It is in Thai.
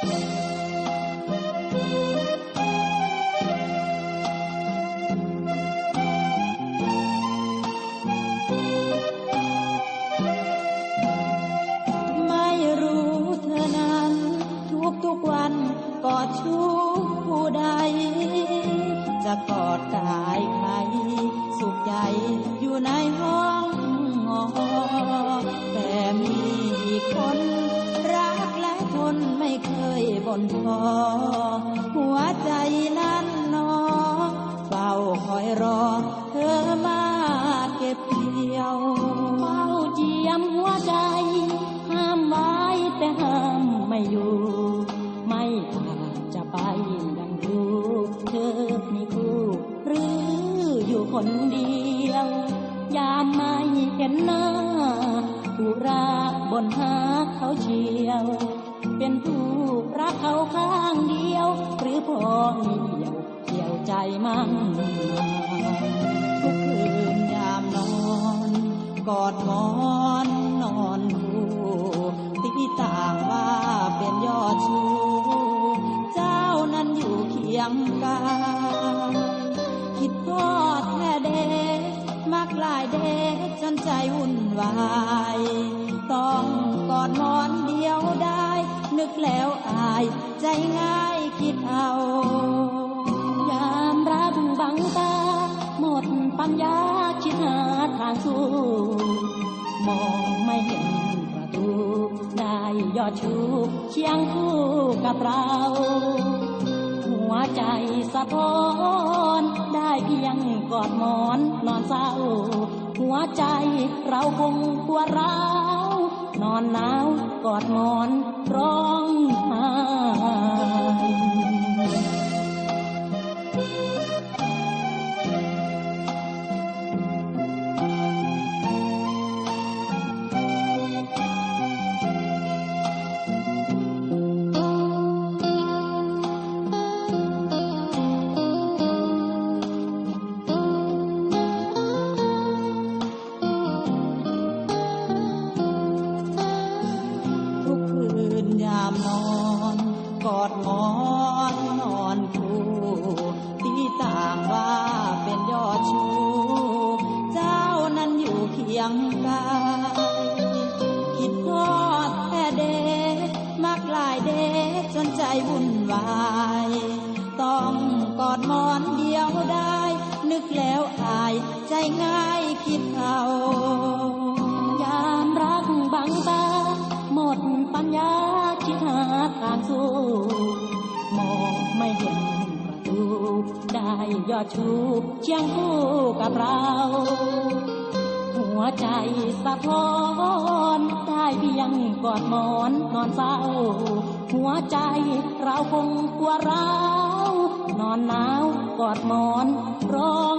จะกอดกายใครสุขใจอยู่ในห้องง บ่นพอหัวใจนั้นนองเฝ้าคอยรอเธอมาเก็บเกี่ยวเฝ้าเจียมหัวใจ ห้ามไว้แต่ห้ามไม่อยู่ ไม่อาจจะไปดังดูเธอมีคู่หรืออยู่คนเดียว ยามไม่เห็นหน้าผู้รักบนหาเขาเชียว เป็นผู้รักเขาข้างเดียว หรือพอมีเดียวเกี่ยวใจมั่งทุกคืนยามนอนกอดหมอนนอนคู่ตีต่างว่าเป็นยอดชูเจ้านั้นอยู่เคียงกายคิดทอดแค่เด็กมักลายเด็กจนใจวุ่นวาย ต้องกอดหมอนเดียวได้ นึกแล้วอายใจง่ายคิดเอา ยามรักบังตา หมดปัญญาคิดหาทางสู้ มองไม่เห็นประตูได้ยอดชูเคียงคู่กับเรา หัวใจสะท้อนได้เพียงกอดหมอนนอนเศร้า หัวใจเราคงปวดร้าวนอนหนาวกอดหมอน ប្រងហា งกายคิดทอดแค่เด็มักหลายเด็จนใจวุ่นวาย ต้องกอดมอนเดียวได้ นึกแล้วอายใจง่ายคิดเอายามรักบังตาหมดปัญญาคิดหาทางสู้มองไม่เห็นประตู ได้ยอดชูเชียงคู่กับเรา หัวใจสะท้อนได้เพียงกอดหมอนนอนเฝ้า หัวใจเราคงกลัวร้าวนอนหนาวกอดหมอนร้อง